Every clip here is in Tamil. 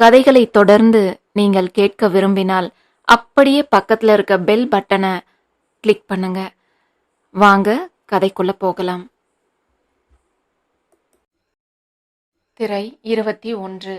கதைகளை தொடர்ந்து நீங்கள் கேட்க விரும்பினால் அப்படியே பக்கத்தில் இருக்க பெல் பட்டனை கிளிக் பண்ணுங்க. வாங்க கதைக்குள்ள போகலாம். திரை இருபத்தி ஒன்று.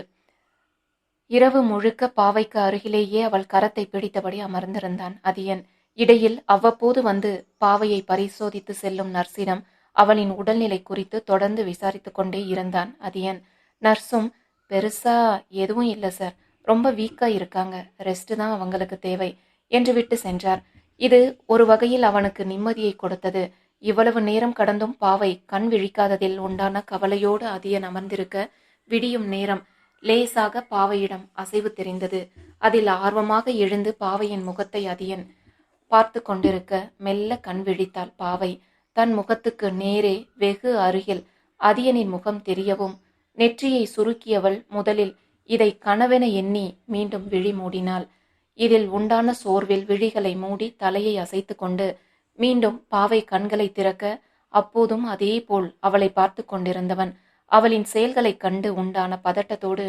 இரவு முழுக்க பாவைக்கு அருகிலேயே அவள் கரத்தை பிடித்தபடி அமர்ந்திருந்தான். அதியன் இடையில் அவ்வப்போது வந்து பாவையை பரிசோதித்து செல்லும் நர்ஸிடம் அவளின் உடல்நிலை குறித்து தொடர்ந்து விசாரித்து கொண்டே இருந்தான். அதியன் நர்ஸும் பெருசா எதுவும் இல்லை சார். ரொம்ப வீக்கா இருக்காங்க. ரெஸ்ட் தான் அவங்களுக்கு தேவை என்று விட்டு சென்றார். இது ஒரு வகையில் அவனுக்கு நிம்மதியை கொடுத்தது. இவ்வளவு நேரம் கடந்தும் பாவை கண் விழிக்காததில் உண்டான கவலையோடு அதியன் அமர்ந்திருக்க விடியும் நேரம் லேசாக பாவையிடம் அசைவு தெரிந்தது. அதில் ஆர்வமாக எழுந்து பாவையின் முகத்தை அதியன் பார்த்து கொண்டிருக்க மெல்ல கண் விழித்தாள் பாவை. தன் முகத்துக்கு நேரே வெகு அருகில் அதியனின் முகம் தெரியவும் நெற்றியை சுருக்கியவள் முதலில் இதை கனவென எண்ணி மீண்டும் விழி மூடினாள். இதில் உண்டான சோர்வில் விழிகளை மூடி தலையை அசைத்து கொண்டு மீண்டும் பாவை கண்களை திறக்க அப்போதும் அதேபோல் அவளை பார்த்து கொண்டிருந்தவன். அவளின் செயல்களைக் கண்டு உண்டான பதட்டத்தோடு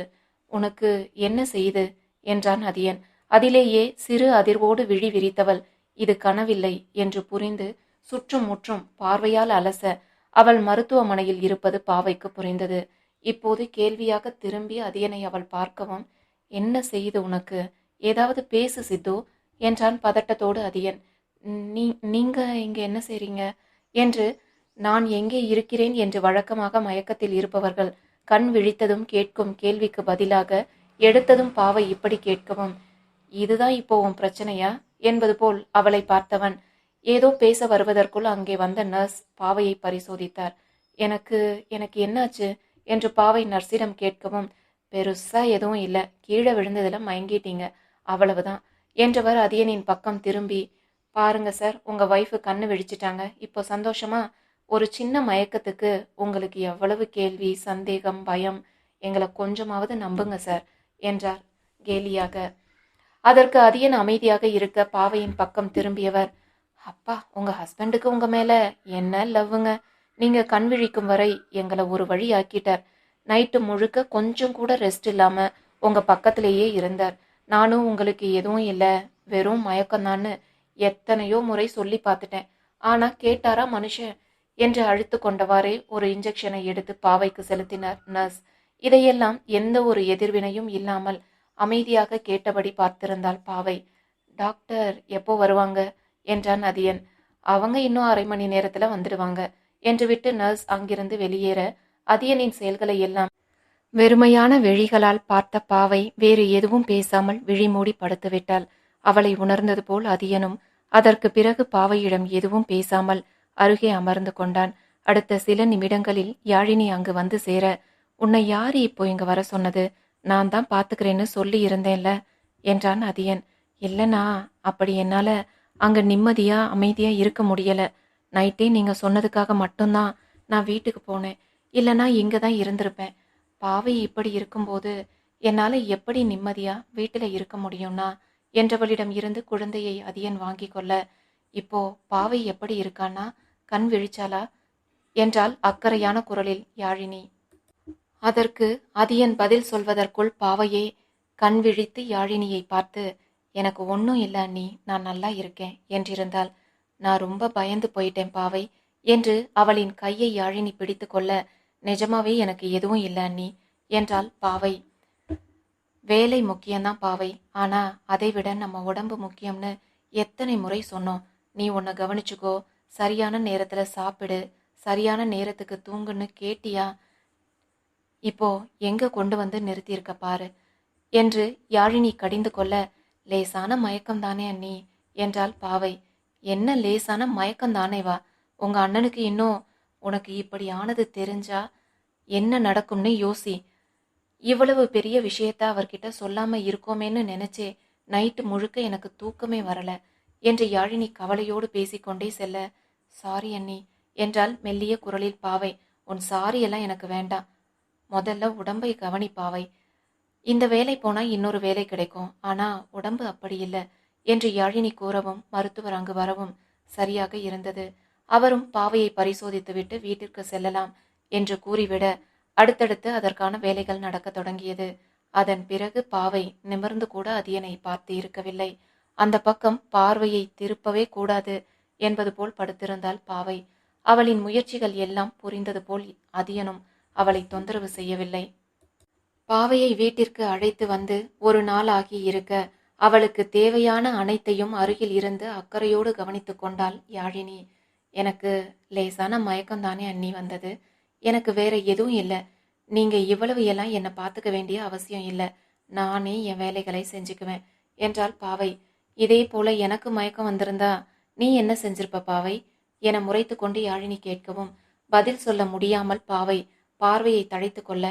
உனக்கு என்ன செய்து? என்றான் அதியன். அதிலேயே சிறு அதிர்வோடு விழி விரித்தவள். இது கனவில்லை என்று புரிந்து சுற்றும் முற்றும் பார்வையால் அலச அவள் மருத்துவமனையில் இருப்பது பாவைக்கு புரிந்தது. இப்போது கேள்வியாக திரும்பி அதியனை அவள் பார்க்கவும் என்ன செய்து உனக்கு? ஏதாவது பேசு சித்து என்றான் பதட்டத்தோடு அதியன். நீ நீங்க இங்க என்ன செய்றீங்க? என்று நான் எங்கே இருக்கிறேன்? என்று வழக்கமாக மயக்கத்தில் இருப்பவர்கள் கண் விழித்ததும் கேட்கும் கேள்விக்கு பதிலாக எடுத்ததும் பாவை இப்படி கேட்கவும் இதுதான் இப்போ உன் பிரச்சனையா? என்பது போல் அவளை பார்த்தவன் ஏதோ பேச வருவதற்குள் அங்கே வந்த நர்ஸ் பாவையை பரிசோதித்தார். எனக்கு எனக்கு என்னாச்சு? என்று பாவை நர்ஸிடம் கேட்கவும் பெருசா எதுவும் இல்லை. கீழே விழுந்ததுல மயங்கிட்டீங்க. அவ்வளவுதான். என்றவர் அதியனின் பக்கம் திரும்பி பாருங்க சார் உங்க ஒய்ஃபு கண்ணு விழிச்சிட்டாங்க. இப்போ சந்தோஷமா? ஒரு சின்ன மயக்கத்துக்கு உங்களுக்கு எவ்வளவு கேள்வி சந்தேகம் பயம்? எங்களை கொஞ்சமாவது நம்புங்க சார் என்றார் கேலியாக. அதற்கு அதியன் அமைதியாக இருக்க பாவையின் பக்கம் திரும்பியவர் அப்பா உங்க ஹஸ்பண்டுக்கு உங்க மேல என்ன லவ்வுங்க? நீங்க கண் விழிக்கும் வரை எங்களை ஒரு வழி ஆக்கிட்டார் நைட்டு முழுக்க கொஞ்சம் கூட ரெஸ்ட் இல்லாம உங்க பக்கத்திலேயே இருந்தார். நானும் உங்களுக்கு எதுவும் இல்லை வெறும் மயக்கம்தான்னு எத்தனையோ முறை சொல்லி பார்த்துட்டேன். ஆனா கேட்டாரா மனுஷன்? என்று அழுத்து கொண்டவாறே ஒரு இன்ஜெக்ஷனை எடுத்து பாவைக்கு செலுத்தினார் நர்ஸ் இதையெல்லாம் எந்த ஒரு எதிர்வினையும் இல்லாமல் அமைதியாக கேட்டபடி பார்த்திருந்தாள் பாவை. டாக்டர் எப்போ வருவாங்க? என்றான் அதியன். அவங்க இன்னும் அரை மணி நேரத்தில் வந்துடுவாங்க. என்று விட்டு நர்ஸ் அங்கிருந்து வெளியேற அதியனின் செயல்களை எல்லாம் வெறுமையான விழிகளால் பார்த்த பாவை வேறு எதுவும் பேசாமல் விழிமூடி படுத்துவிட்டாள். அவளை உணர்ந்தது போல் அதியனும் அதற்கு பிறகு பாவையிடம் எதுவும் பேசாமல் அருகே அமர்ந்து கொண்டான். அடுத்த சில நிமிடங்களில் யாழினி அங்கு வந்து சேர உன்னை யாரு இப்போ இங்க வர சொன்னது? நான் தான் பாத்துக்கிறேன்னு சொல்லி இருந்தேன்ல என்றான் அதியன். இல்லனா அப்படி என்னால அங்க நிம்மதியா அமைதியா இருக்க முடியல. நைட்டே நீங்கள் சொன்னதுக்காக மட்டும்தான் நான் வீட்டுக்கு போனேன். இல்லைனா இங்கே தான் இருந்திருப்பேன். பாவை இப்படி இருக்கும்போது என்னால் எப்படி நிம்மதியாக வீட்டில் இருக்க முடியும்னா? என்றவளிடம் இருந்து குழந்தையை அதியன் வாங்கி கொள்ள இப்போ பாவை எப்படி இருக்கானா கண் விழிச்சாளா? என்றால் அக்கறையான குரலில் யாழினி. அதற்கு அதியன் பதில் சொல்வதற்குள் பாவையே கண் விழித்து யாழினியை பார்த்து எனக்கு ஒன்றும் இல்லை நீ நான் நல்லா இருக்கேன் என்றிருந்தாள். நான் ரொம்ப பயந்து போயிட்டேன் பாவை என்று அவளின் கையை யாழினி பிடித்து கொள்ள நிஜமாவே எனக்கு எதுவும் இல்லை அண்ணி என்றாள் பாவை. வேலை முக்கியம்தான் பாவை ஆனா அதை விட நம்ம உடம்பு முக்கியம்னு எத்தனை முறை சொன்னோம். நீ உன்னை கவனிச்சுக்கோ. சரியான நேரத்துல சாப்பிடு. சரியான நேரத்துக்கு தூங்குன்னு கேட்டியா? இப்போ எங்க கொண்டு வந்து நிறுத்தியிருக்க பாரு என்று யாழினி கடிந்து கொள்ள லேசான மயக்கம்தானே அண்ணி என்றாள் பாவை. என்ன லேசான மயக்கம்தானே வா. உங்க அண்ணனுக்கு இன்னும் உனக்கு இப்படி ஆனது தெரிஞ்சா என்ன நடக்கும்னு யோசி. இவ்வளவு பெரிய விஷயத்த அவர்கிட்ட சொல்லாம இருக்கோமேன்னு நினைச்சே நைட்டு முழுக்க எனக்கு தூக்கமே வரல. என்று யாழினி கவலையோடு பேசிக்கொண்டே செல்ல சாரி அண்ணி என்றால் மெல்லிய குரலில் பாவை உன் சாரியெல்லாம் எனக்கு வேண்டாம் முதல்ல உடம்பை கவனி பாவை இந்த வேலை போனா இன்னொரு வேலை கிடைக்கும். ஆனா உடம்பு அப்படி இல்லை. என்று யாழினி கூறவும் மருத்துவர் அங்கு வரவும் சரியாக இருந்தது. அவரும் பாவையை பரிசோதித்துவிட்டு வீட்டிற்கு செல்லலாம் என்று கூறிவிட அடுத்தடுத்து அதற்கான வேலைகள் நடக்கத் தொடங்கியது. அதன் பிறகு பாவை நிமிர்ந்து கூட அதியனை பார்த்து இருக்கவில்லை. அந்த பக்கம் பார்வையை திருப்பவே கூடாது என்பது போல் படுத்திருந்தால் பாவை. அவளின் முயற்சிகள் எல்லாம் புரிந்தது போல் அதியனும் அவளை தொந்தரவு செய்யவில்லை. பாவையை வீட்டிற்கு அழைத்து வந்து ஒரு நாள் ஆகி இருக்க அவளுக்கு தேவையான அனைத்தையும் அருகில் இருந்து அக்கறையோடு கவனித்து கொண்டாள் யாழினி. எனக்கு லேசான மயக்கம்தானே அண்ணி வந்தது. எனக்கு வேற எதுவும் இல்லை. நீங்கள் இவ்வளவு எல்லாம் என்னை பார்த்துக்க வேண்டிய அவசியம் இல்லை. நானே என் வேலைகளை செஞ்சுக்குவேன் என்றாள் பாவை. இதே போல எனக்கு மயக்கம் வந்திருந்தா நீ என்ன செஞ்சிருப்ப பாவை? என முறைத்து கொண்டு யாழினி கேட்கவும் பதில் சொல்ல முடியாமல் பாவை பார்வையை தழைத்து கொள்ள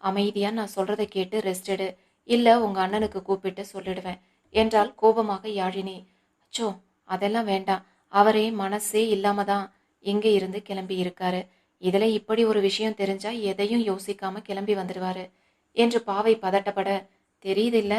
அமைதியாக நான் சொல்றதை கேட்டு ரெஸ்ட் எடு. இல்லை உங்கள் அண்ணனுக்கு கூப்பிட்டு சொல்லிடுவேன். என்றால் கோபமாக யாழினி அச்சோ அதெல்லாம் வேண்டாம். அவரே மனசே இல்லாம தான் இங்கே இருந்து கிளம்பி இருக்காரு. இதுல இப்படி ஒரு விஷயம் தெரிஞ்சா எதையும் யோசிக்காம கிளம்பி வந்துடுவாரு என்று பாவை பதட்டப்பட தெரியுதில்ல.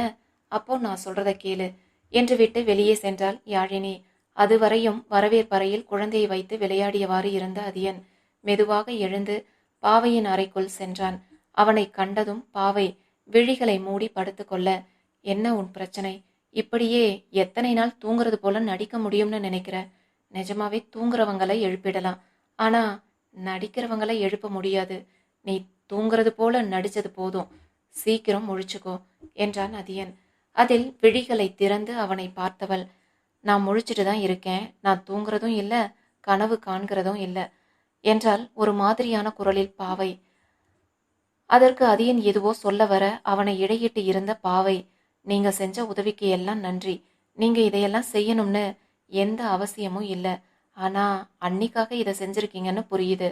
அப்போ நான் சொல்றத கேளு என்று விட்டு வெளியே சென்றாள் யாழினி. அதுவரையும் வரவேற்பறையில் குழந்தையை வைத்து விளையாடியவாறு இருந்த அதியன் மெதுவாக எழுந்து பாவையின் அறைக்குள் சென்றான். அவனை கண்டதும் பாவை விழிகளை மூடி படுத்துக்கொள்ள என்ன உன் பிரச்சனை? இப்படியே எத்தனை நாள் தூங்குறது போல நடிக்க முடியும்னு நினைக்கிற? நிஜமாவே தூங்குறவங்களை எழுப்பிடலாம். ஆனா நடிக்கிறவங்களை எழுப்ப முடியாது. நீ தூங்குறது போல நடிச்சது போதும். சீக்கிரம் முழிச்சுக்கோ என்றான் அதியன். அதில் விழிகளை திறந்து அவனை பார்த்தவள். நான் முழிச்சிட்டு தான் இருக்கேன். நான் தூங்குறதும் இல்லை கனவு காண்கிறதும் இல்லை என்றால் ஒரு மாதிரியான குரலில் பாவை. அதற்கு அதியன் எதுவோ சொல்ல வர அவனை இடையிட்டு இருந்த பாவை. நீங்க செஞ்ச உதவிக்கு எல்லாம் நன்றி. நீங்க இதையெல்லாம் செய்யணும்னு எந்த அவசியமும் இல்லை. ஆனா அன்னிக்காக இதை செஞ்சிருக்கீங்கன்னு புரியுது.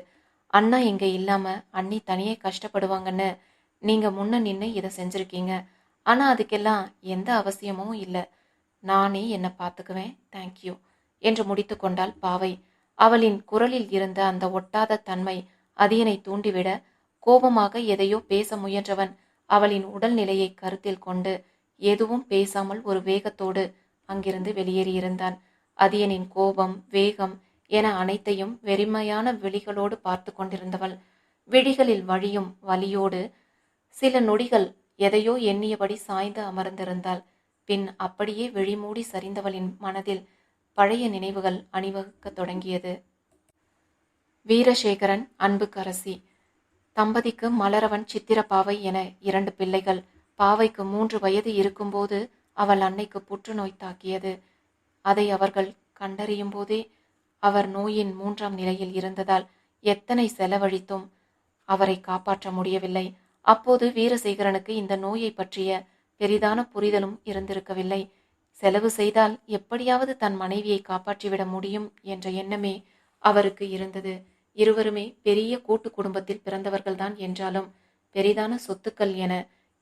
அண்ணா இங்க இல்லாம அண்ணி தனியே கஷ்டப்படுவாங்கன்னு நீங்க முன்ன நின்று இதை செஞ்சிருக்கீங்க. ஆனா அதுக்கெல்லாம் எந்த அவசியமும் இல்லை. நானே என்னை பார்த்துக்குவேன். தேங்க்யூ என்று முடித்து கொண்டாள் பாவை. அவளின் குரலில் இருந்த அந்த ஒட்டாத தன்மை அதியனை தூண்டிவிட கோபமாக எதையோ பேச முயன்றவன் அவளின் உடல்நிலையை கருத்தில் கொண்டு எதுவும் பேசாமல் ஒரு வேகத்தோடு அங்கிருந்து வெளியேறியிருந்தான். அதியனின் கோபம் வேகம் என அனைத்தையும் வெறிமையான விழிகளோடு பார்த்து கொண்டிருந்தவள். விழிகளில் வழியும் வலியோடு சில நொடிகள் எதையோ எண்ணியபடி சாய்ந்து அமர்ந்திருந்தாள். பின் அப்படியே விழிமூடி சரிந்தவளின் மனதில் பழைய நினைவுகள் அணிவகுக்கத் தொடங்கியது. வீரசேகரன் அன்புக்கரசி தம்பதிக்கு மலரவன் சித்திரப்பாவை என இரண்டு பிள்ளைகள் பாவைக்கு மூன்று வயது இருக்கும்போது அவள் அன்னைக்கு புற்றுநோய் தாக்கியது. அதை அவர்கள் கண்டறியும் போதே அவர் நோயின் மூன்றாம் நிலையில் இருந்ததால் எத்தனை செலவழித்தும் அவரை காப்பாற்ற முடியவில்லை. அப்போது வீரசேகரனுக்கு இந்த நோயை பற்றிய பெரிதான புரிதலும் இருந்திருக்கவில்லை. செலவு செய்தால் எப்படியாவது தன் மனைவியை காப்பாற்றிவிட முடியும் என்ற எண்ணமே அவருக்கு இருந்தது. இருவருமே பெரிய கூட்டு குடும்பத்தில் பிறந்தவர்கள்தான் என்றாலும் பெரிதான சொத்துக்கள் என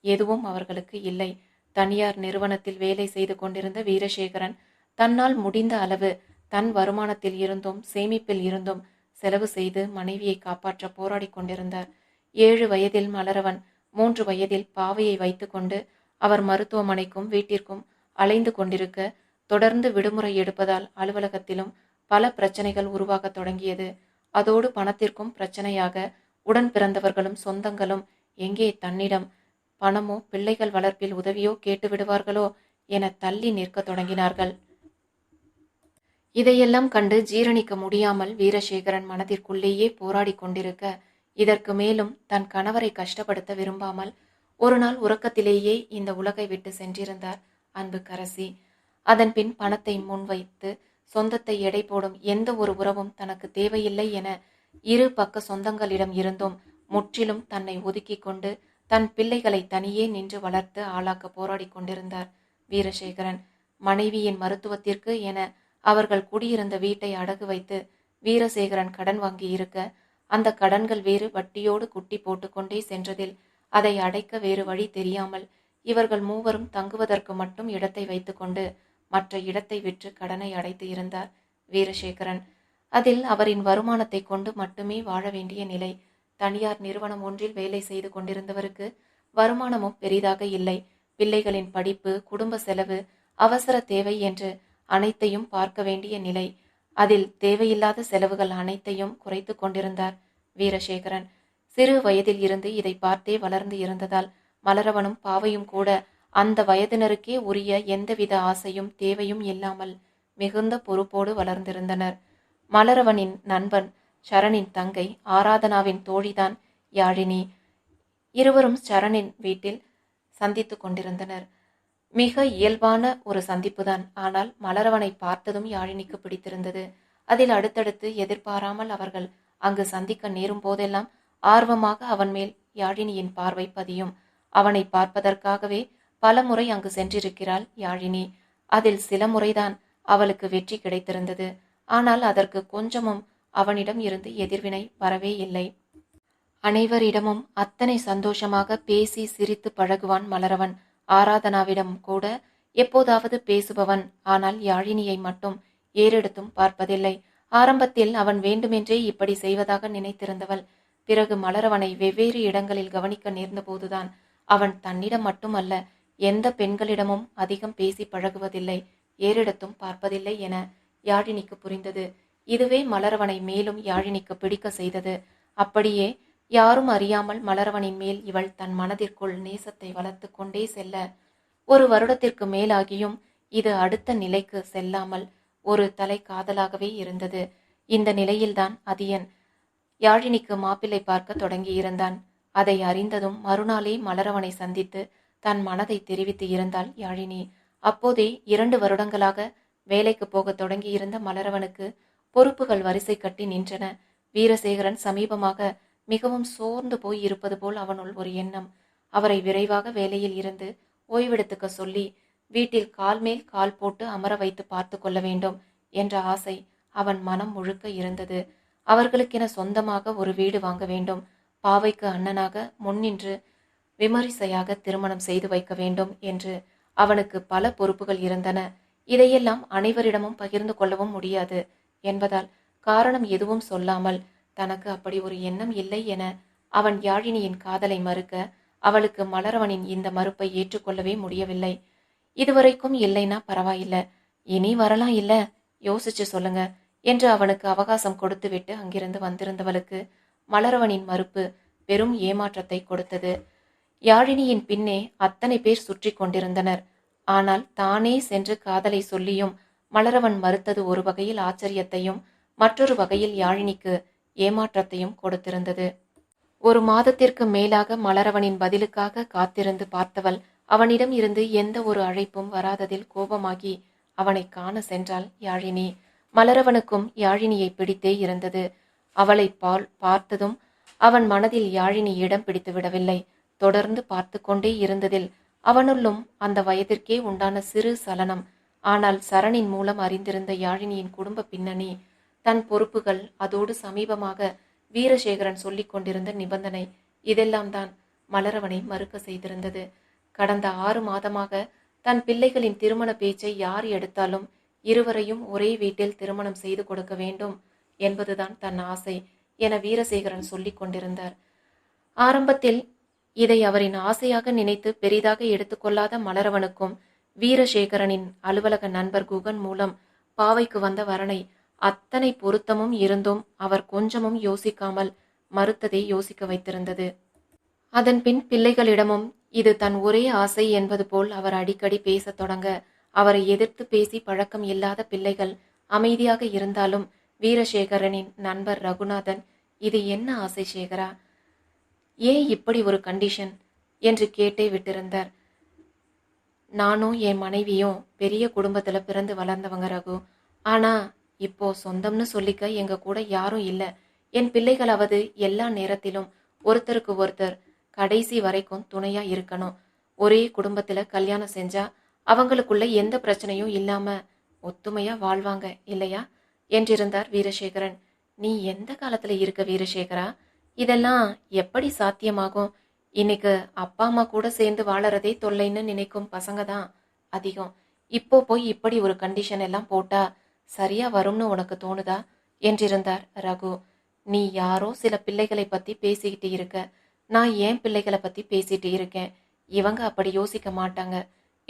எதுவும் அவர்களுக்கு இல்லை. தனியார் நிறுவனத்தில் வேலை செய்து கொண்டிருந்த வீரசேகரன் தன்னால் முடிந்த அளவு தன் வருமானத்தில் இருந்தும் சேமிப்பில் இருந்தும் செலவு செய்து மனைவியை காப்பாற்ற போராடி கொண்டிருந்தார். ஏழு வயதில் மலரவன் மூன்று வயதில் பாவையை வைத்துக்கொண்டு அவர் மருத்துவமனைக்கும் வீட்டிற்கும் அலைந்து கொண்டிருக்க தொடர்ந்து விடுமுறை எடுப்பதால் அலுவலகத்திலும் பல பிரச்சனைகள் உருவாகத் தொடங்கியது. அதோடு பணத்திற்கும் பிரச்சனையாக உடன் பிறந்தவர்களும் சொந்தங்களும் எங்கே தன்னிடம் பணமோ பிள்ளைகள் வளர்ப்பில் உதவியோ கேட்டு விடுவார்களோ என தள்ளி நிற்கத் தொடங்கினார்கள். இதையெல்லாம் கண்டு ஜீரணிக்க முடியாமல் வீரசேகரன் மனதிற்குள்ளேயே போராடி கொண்டிருக்க இதற்கு மேலும் தன் கணவரை கஷ்டப்படுத்த விரும்பாமல் ஒரு நாள் உறக்கத்திலேயே இந்த உலகை விட்டு சென்றிருந்தார் அன்புக்கரசி அதன்பின் பணத்தை முன்வைத்து சொந்தத்தை எடை போடும் எந்த ஒரு உறவும் தனக்கு தேவையில்லை என இரு பக்க சொந்தங்களிடம் இருந்தும் முற்றிலும் தன்னை ஒதுக்கி கொண்டு தன் பிள்ளைகளை தனியே நின்று வளர்த்து ஆளாக்க போராடி கொண்டிருந்தார் வீரசேகரன். மனைவியின் மருத்துவத்திற்கு என அவர்கள் குடியிருந்த வீட்டை அடகு வைத்து வீரசேகரன் கடன் வாங்கி இருக்க அந்த கடன்கள் வேறு வட்டியோடு குட்டி போட்டுக்கொண்டே சென்றதில் அதை அடைக்க வேறு வழி தெரியாமல் இவர்கள் மூவரும் தங்குவதற்கு மட்டும் இடத்தை வைத்துக்கொண்டு மற்ற இடத்தை விற்று கடனை அடைத்து இருந்தார் வீரசேகரன். அதில் அவரின் வருமானத்தை கொண்டு மட்டுமே வாழ வேண்டிய நிலை தனியார் நிறுவனம் ஒன்றில் வேலை செய்து கொண்டிருந்தவருக்கு வருமானமும் பெரிதாக இல்லை. பிள்ளைகளின் படிப்பு குடும்ப செலவு அவசர தேவை என்று அனைத்தையும் பார்க்க வேண்டிய நிலை. அதில் தேவையில்லாத செலவுகள் அனைத்தையும் குறைத்து கொண்டிருந்தார் வீரசேகரன். சிறு வயதில் இருந்து இதை பார்த்தே வளர்ந்து இருந்ததால் மலரவனும் பாவையும் கூட அந்த வயதினருக்கே உரிய எந்தவித ஆசையும் தேவையும் இல்லாமல் மிகுந்த பொறுப்போடு வளர்ந்திருந்தனர். மலரவனின் நண்பன் சரணின் தங்கை ஆராதனாவின் தோழிதான் யாழினி. இருவரும் சரணின் வீட்டில் சந்தித்து கொண்டிருந்தனர். மிக இயல்பான ஒரு சந்திப்புதான். ஆனால் மலரவனை பார்த்ததும் யாழினிக்கு பிடித்திருந்தது. அதில் அடுத்தடுத்து எதிர்பாராமல் அவர்கள் அங்கு சந்திக்க நேரும் போதெல்லாம் ஆர்வமாக அவன் மேல் யாழினியின் பார்வை பதியும். அவனை பார்ப்பதற்காகவே பல முறை அங்கு சென்றிருக்கிறாள் யாழினி. அதில் சில முறைதான் அவளுக்கு வெற்றி கிடைத்திருந்தது. ஆனால் அதற்கு கொஞ்சமும் அவனிடம் இருந்து எதிர்வினை வரவே இல்லை. அனைவரிடமும் அத்தனை சந்தோஷமாக பேசி சிரித்து பழகுவான் மலரவன். ஆராதனாவிடம் கூட எப்போதாவது பேசுபவன். ஆனால் யாழினியை மட்டும் ஏறெடுத்தும் பார்ப்பதில்லை. ஆரம்பத்தில் அவன் வேண்டுமென்றே இப்படி செய்வதாக நினைத்திருந்தவள். பிறகு மலரவனை வெவ்வேறு இடங்களில் கவனிக்க நேர்ந்தபோதுதான் அவன் தன்னிடம் மட்டுமல்ல எந்த பெண்களிடமும் அதிகம் பேசி பழகுவதில்லை. ஏறெடுத்தும் பார்ப்பதில்லை என யாழினிக்கு புரிந்தது. இதுவே மலரவனை மேலும் யாழினிக்கு பிடிக்க செய்தது. அப்படியே யாரும் அறியாமல் மலரவனின் மேல் இவள் தன் மனதிற்குள் நேசத்தை வளர்த்து கொண்டே செல்ல ஒரு வருடத்திற்கு மேலாகியும் இது அடுத்த நிலைக்கு செல்லாமல் ஒரு தலை காதலாகவே இருந்தது. இந்த நிலையில்தான் அதியன் யாழினிக்கு மாப்பிள்ளை பார்க்க தொடங்கியிருந்தான். அதை அறிந்ததும் மறுநாளே மலரவனை சந்தித்து தன் மனதை தெரிவித்து இருந்தாள் யாழினி. அப்போதே இரண்டு வருடங்களாக வேலைக்கு போகத் தொடங்கியிருந்த மலரவனுக்கு பொறுப்புகள் வரிசை கட்டி நின்றன. வீரசேகரன் சமீபமாக மிகவும் சோர்ந்து போய் இருப்பது போல் அவனுள் ஒரு எண்ணம். அவரை விரைவாக வேலையில் இருந்து ஓய்வெடுத்துக்க சொல்லி வீட்டில் கால் மேல் கால் போட்டு அமர வைத்து பார்த்து கொள்ள வேண்டும் என்ற ஆசை அவன் மனம் முழுக்க இருந்தது. அவர்களுக்கென சொந்தமாக ஒரு வீடு வாங்க வேண்டும். பாவைக்கு அண்ணனாக முன்னின்று விமரிசையாக திருமணம் செய்து வைக்க வேண்டும் என்று அவனுக்கு பல பொறுப்புகள் இருந்தன. இதையெல்லாம் அனைவரிடமும் பகிர்ந்து கொள்ளவும் முடியாது. என்பதால் காரணம் எதுவும் சொல்லாமல் தனக்கு அப்படி ஒரு எண்ணம் இல்லை என அவன் யாழினியின் காதலை மறுக்க அவளுக்கு மலரவனின் இந்த மறுப்பை ஏற்றுக்கொள்ளவே முடியவில்லை. இதுவரைக்கும் இல்லைன்னா பரவாயில்ல. இனி வரலாம் இல்ல? யோசிச்சு சொல்லுங்க என்று அவனுக்கு அவகாசம் கொடுத்துவிட்டு அங்கிருந்து வந்திருந்தவளுக்கு மலரவனின் மறுப்பு பெரும் ஏமாற்றத்தை கொடுத்தது. யாழினியின் பின்னே அத்தனை பேர் சுற்றி கொண்டிருந்தனர். ஆனால் தானே சென்று காதலை சொல்லியும் மலரவன் மறுத்தது ஒரு வகையில் ஆச்சரியத்தையும் மற்றொரு வகையில் யாழினிக்கு ஏமாற்றத்தையும் கொடுத்திருந்தது. ஒரு மாதத்திற்கு மேலாக மலரவனின் பதிலுக்காக காத்திருந்து பார்த்தவள் அவனிடம் இருந்து எந்த ஒரு அழைப்பும் வராததில் கோபமாகி அவனை காண சென்றாள் யாழினி. மலரவனுக்கும் யாழினியை பிடித்தே இருந்தது. அவளை பால் பார்த்ததும் அவன் மனதில் யாழினி இடம் பிடித்து விடவில்லை. தொடர்ந்து பார்த்து கொண்டே இருந்ததில் அவனுள்ளும் அந்த வயதிற்கே உண்டான சிறு சலனம் ஆனால் சரணின் மூலம் அறிந்திருந்த யாழினியின் குடும்ப பின்னணி தன் பொறுப்புகள் அதோடு சமீபமாக வீரசேகரன் சொல்லிக் கொண்டிருந்த நிபந்தனை இதெல்லாம் தான் மலரவனை மறுக்க செய்திருந்தது. கடந்த ஆறு மாதமாக தன் பிள்ளைகளின் திருமண பேச்சை யார் எடுத்தாலும் இருவரையும் ஒரே வீட்டில் திருமணம் செய்து கொடுக்க வேண்டும் என்பதுதான் தன் ஆசை என வீரசேகரன் சொல்லிக் கொண்டிருந்தார். ஆரம்பத்தில் இதை அவரின் ஆசையாக நினைத்து பெரிதாக எடுத்துக்கொள்ளாத மலரவனுக்கும் வீரசேகரனின் அலுவலக நண்பர் குகன் மூலம் பாவைக்கு வந்த வரனை அத்தனை பொருத்தமும் இருந்தும் அவர் கொஞ்சமும் யோசிக்காமல் மறுத்ததை யோசிக்க வைத்திருந்தது. அதன்பின் பிள்ளைகளிடமும் இது தன் ஒரே ஆசை என்பது போல் அவர் அடிக்கடி பேசத் தொடங்க அவரை எதிர்த்து பேசி பழக்கம் இல்லாத பிள்ளைகள் அமைதியாக இருந்தாலும் வீரசேகரனின் நண்பர் ரகுநாதன் இது என்ன ஆசை சேகரா? ஏன் இப்படி ஒரு கண்டிஷன் என்று கேட்டே விட்டிருந்தார். நானும் என் மனைவியும் பெரிய குடும்பத்தில் பிறந்து வளர்ந்தவங்க ரகு. ஆனால் இப்போ சொந்தம்னு சொல்லிக்க எங்கள் கூட யாரும் இல்லை. என் பிள்ளைகளாவது எல்லா நேரத்திலும் ஒருத்தருக்கு ஒருத்தர் கடைசி வரைக்கும் துணையாக இருக்கணும். ஒரே குடும்பத்தில் கல்யாணம் செஞ்சா அவங்களுக்குள்ள எந்த பிரச்சனையும் இல்லாமல் ஒத்துமையாக வாழ்வாங்க இல்லையா? என்றிருந்தார் வீரசேகரன். நீ எந்த காலத்தில் இருக்க வீரசேகரா? இதெல்லாம் எப்படி சாத்தியமாகும்? இன்னைக்கு அப்பா அம்மா கூட சேர்ந்து வாழறதே தொல்லைன்னு நினைக்கும் பசங்க தான் அதிகம். இப்போ போய் இப்படி ஒரு கண்டிஷன் எல்லாம் போட்டா சரியா வரும்னு உனக்கு தோணுதா? என்றிருந்தார் ரகு. நீ யாரோ சில பிள்ளைகளை பத்தி பேசிக்கிட்டு இருக்க. நான் ஏன் பிள்ளைகளை பத்தி பேசிட்டு இருக்கேன்? இவங்க அப்படி யோசிக்க மாட்டாங்க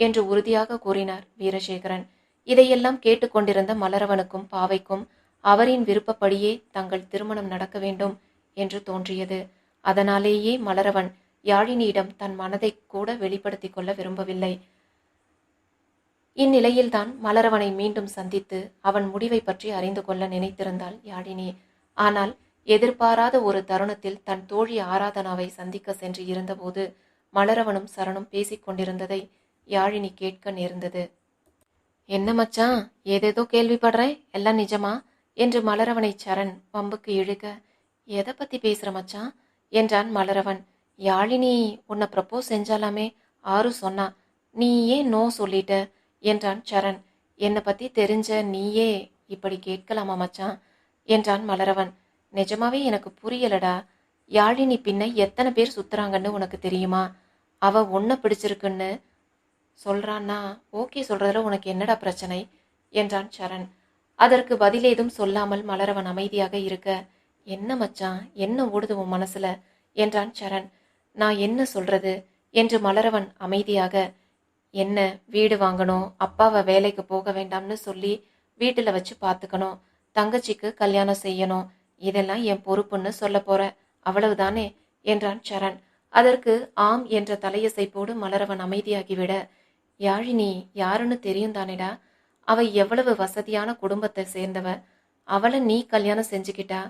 என்று உறுதியாக கூறினார் வீரசேகரன். இதையெல்லாம் கேட்டுக்கொண்டிருந்த மலரவனுக்கும் பாவைக்கும் அவரின் விருப்பப்படியே தங்கள் திருமணம் நடக்க வேண்டும் என்று தோன்றியது. அதனாலேயே மலரவன் யாழினியிடம் தன் மனதை கூட வெளிப்படுத்திக் கொள்ள விரும்பவில்லை. இந்நிலையில்தான் மலரவனை மீண்டும் சந்தித்து அவன் முடிவை பற்றி அறிந்து கொள்ள நினைத்திருந்தாள் யாழினி. ஆனால் எதிர்பாராத ஒரு தருணத்தில் தன் தோழி ஆராதனாவை சந்திக்க சென்று இருந்தபோது மலரவனும் சரணும் பேசிக் கொண்டிருந்ததை யாழினி கேட்க நேர்ந்தது. என்ன மச்சான் ஏதேதோ கேள்விப்படுறேன் எல்லாம் நிஜமா? என்று மலரவனை சரண் வம்புக்கு இழுக்க எதை பத்தி பேசுற மச்சான்? என்றான் மலரவன். யாழினி உன்னை ப்ரப்போஸ் செஞ்சாலாமே ஆறு சொன்னா. நீ ஏன் நோ சொல்லிட்ட? என்றான் சரண். என்னை பற்றி தெரிஞ்ச நீயே இப்படி கேட்கலாமா மச்சான்? என்றான் மலரவன். நிஜமாவே எனக்கு புரியலடா. யாழினி பின்ன எத்தனை பேர் சுத்துறாங்கன்னு உனக்கு தெரியுமா? அவ உன்னை பிடிச்சிருக்குன்னு சொல்றான்னா ஓகே சொல்றதுல உனக்கு என்னடா பிரச்சனை? என்றான் சரண். அதற்கு பதில் ஏதும் சொல்லாமல் மலரவன் அமைதியாக இருக்க என்ன மச்சான்? என்ன ஓடுது உன் மனசுல? என்றான் சரண். நான் என்ன சொல்றது? என்று மலரவன் அமைதியாக என்ன வீடு வாங்கணும்? அப்பாவை வேலைக்கு போக வேண்டாம்னு சொல்லி வீட்டில் வச்சு பார்த்துக்கணும் தங்கச்சிக்கு கல்யாணம் செய்யணும். இதெல்லாம் என் பொறுப்புன்னு சொல்ல போற. அவ்வளவுதானே? என்றான் சரண். அதற்கு ஆம் என்ற தலையசைப்போடு மலரவன் அமைதியாகிவிட யாழினி யாருன்னு தெரியும் தானேடா அவ எவ்வளவு வசதியான குடும்பத்தை சேர்ந்தவ. அவளை நீ கல்யாணம் செஞ்சுக்கிட்டா.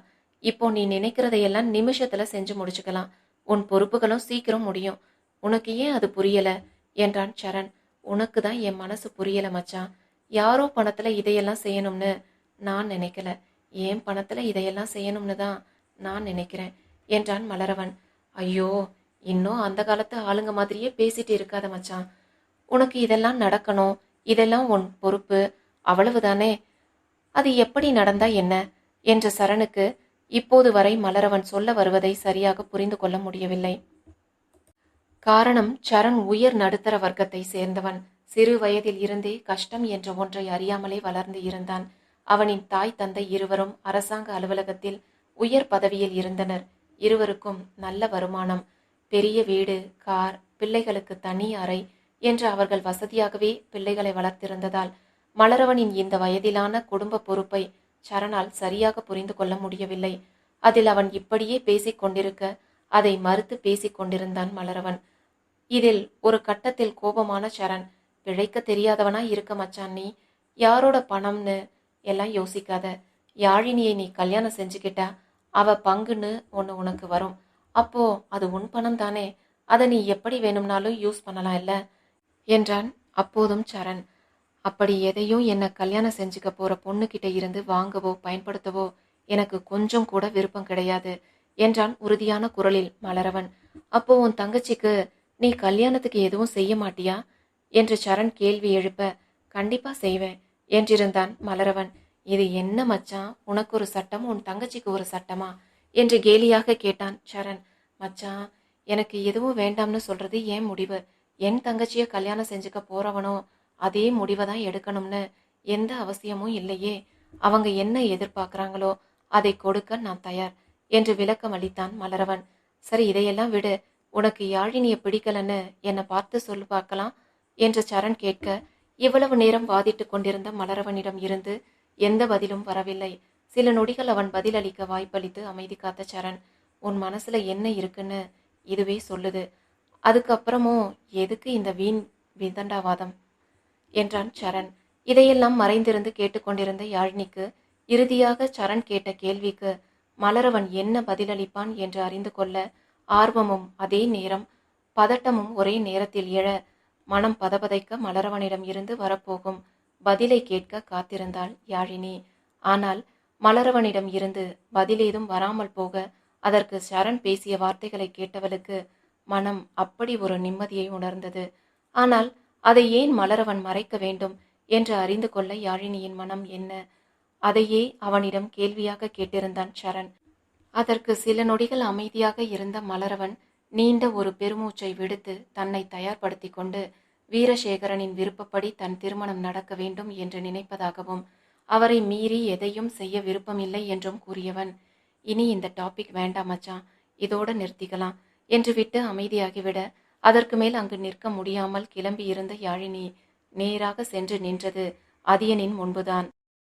இப்போ நீ நினைக்கிறதையெல்லாம் நிமிஷத்துல செஞ்சு முடிச்சுக்கலாம். உன் பொறுப்புகளும் சீக்கிரம் முடியும். உனக்கு ஏன் அது புரியல? என்றான் சரண். உனக்கு தான் என் மனசு புரியல மச்சான். யாரோ பணத்துல இதையெல்லாம் செய்யணும்னு நான் நினைக்கல. ஏன் பணத்துல இதையெல்லாம் செய்யணும்னு தான் நான் நினைக்கிறேன் என்றான் மலரவன். ஐயோ இன்னும் அந்த காலத்து ஆளுங்க மாதிரியே பேசிட்டு இருக்காத மச்சான். உனக்கு இதெல்லாம் நடக்கணும். இதெல்லாம் உன் பொறுப்பு. அவ்வளவுதானே? அது எப்படி நடந்தா என்ன? என்ற சரணுக்கு இப்போது வரை மலரவன் சொல்ல வருவதை சரியாக புரிந்து கொள்ள முடியவில்லை. காரணம் சரண் உயர் நடுத்தர வர்க்கத்தை சேர்ந்தவன். சிறு வயதில் இருந்தே கஷ்டம் என்ற ஒன்றை அறியாமலே வளர்ந்து இருந்தான். அவனின் தாய் தந்தை இருவரும் அரசாங்க அலுவலகத்தில் உயர் பதவியில் இருந்தனர். இருவருக்கும் நல்ல வருமானம். பெரிய வீடு கார் பிள்ளைகளுக்கு தனி அறை என்று அவர்கள் வசதியாகவே பிள்ளைகளை வளர்த்திருந்ததால் மலரவனின் இந்த வயதிலான குடும்ப பொறுப்பை சரணால் சரியாக புரிந்து கொள்ள முடியவில்லை. அதில் அவன் இப்படியே பேசிக் கொண்டிருக்க அதை மறுத்து பேசிக் கொண்டிருந்தான் மலரவன். இதில் ஒரு கட்டத்தில் கோபமான சரண் பிழைக்க தெரியாதவனா இருக்க மச்சான் நீ? யாரோட பணம்னு? எல்லாம் யோசிக்காத. யாழினியை நீ கல்யாணம் செஞ்சுக்கிட்டா அவ பங்குன்னு ஒன்று உனக்கு வரும். அப்போ அது உன் பணம் தானே? அதை நீ எப்படி வேணும்னாலும் யூஸ் பண்ணலாம் இல்ல? என்றான் அப்போதும் சரண். அப்படி எதையும் என்ன கல்யாணம் செஞ்சுக்க போற பொண்ணுக்கிட்ட இருந்து வாங்கவோ பயன்படுத்தவோ எனக்கு கொஞ்சம் கூட விருப்பம் கிடையாது என்றான் உறுதியான குரலில் மலரவன். அப்போ உன் தங்கச்சிக்கு நீ கல்யாணத்துக்கு எதுவும் செய்ய மாட்டியா? என்று சரண் கேள்வி எழுப்ப கண்டிப்பா செய்வேன் என்றிருந்தான் மலரவன். இது என்ன மச்சான்? உனக்கு ஒரு சட்டம்? உன் தங்கச்சிக்கு ஒரு சட்டமா? என்று கேலியாக கேட்டான் சரண். மச்சான் எனக்கு எதுவும் வேண்டாம்னு சொல்றது ஏன் முடிவு? என் தங்கச்சியை கல்யாணம் செஞ்சுக்க போறவனோ அதே முடிவை தான் எடுக்கணும்னு எந்த அவசியமும் இல்லையே. அவங்க என்ன எதிர்பார்க்கறாங்களோ அதை கொடுக்க நான் தயார் என்று விளக்கம் அளித்தான் மலரவன். சரி இதையெல்லாம் விடு. உனக்கு யாழினிய பிடிக்கலன்னு என்னை பார்த்து சொல்லு பார்க்கலாம் என்று சரண் கேட்க இவ்வளவு நேரம் வாதிட்டு கொண்டிருந்த மலரவனிடம் இருந்து எந்த பதிலும் வரவில்லை. சில நொடிகள் அவன் பதிலளிக்க வாய்ப்பளித்து அமைதி காத்த சரண் உன் மனசுல என்ன இருக்குன்னு இதுவே சொல்லுது. அதுக்கப்புறமும் எதுக்கு இந்த வீண் விதண்டாவாதம் என்றான் சரண். இதையெல்லாம் மறைந்திருந்து கேட்டுக்கொண்டிருந்த யாழினிக்கு இறுதியாக சரண் கேட்ட கேள்விக்கு மலரவன் என்ன பதிலளிப்பான் என்று அறிந்து கொள்ள ஆர்வமும் அதே நேரம் பதட்டமும் ஒரே நேரத்தில் எழ மனம் பதபதைக்க மலரவனிடம் இருந்து வரப்போகும் பதிலை கேட்க காத்திருந்தாள் யாழினி. ஆனால் மலரவனிடம் இருந்து பதிலேதும் வராமல் போக அதற்கு சரண் பேசிய வார்த்தைகளை கேட்டவளுக்கு மனம் அப்படி ஒரு நிம்மதியை உணர்ந்தது. ஆனால் அதை ஏன் மலரவன் மறைக்க வேண்டும் என்று அறிந்து கொள்ள யாழினியின் மனம் என்ன? அதையே அவனிடம் கேள்வியாக கேட்டிருந்தான் சரண். அதற்கு சில நொடிகள் அமைதியாக இருந்த மலரவன் நீண்ட ஒரு பெருமூச்சை விடுத்து தன்னை தயார்படுத்தி கொண்டு வீரசேகரனின் விருப்பப்படி தன் திருமணம் நடக்க வேண்டும் என்று நினைப்பதாகவும் அவரை மீறி எதையும் செய்ய விருப்பமில்லை என்றும் கூறியவன் இனி இந்த டாபிக் வேண்டாம் மச்சான் இதோடு நிறுத்திக்கலாம் என்று விட்டு அமைதியாகிவிட அதற்கு மேல் அங்கு நிற்க முடியாமல் கிளம்பியிருந்த யாழினி நேராக சென்று நின்றது. அதியனின் முன்புதான்.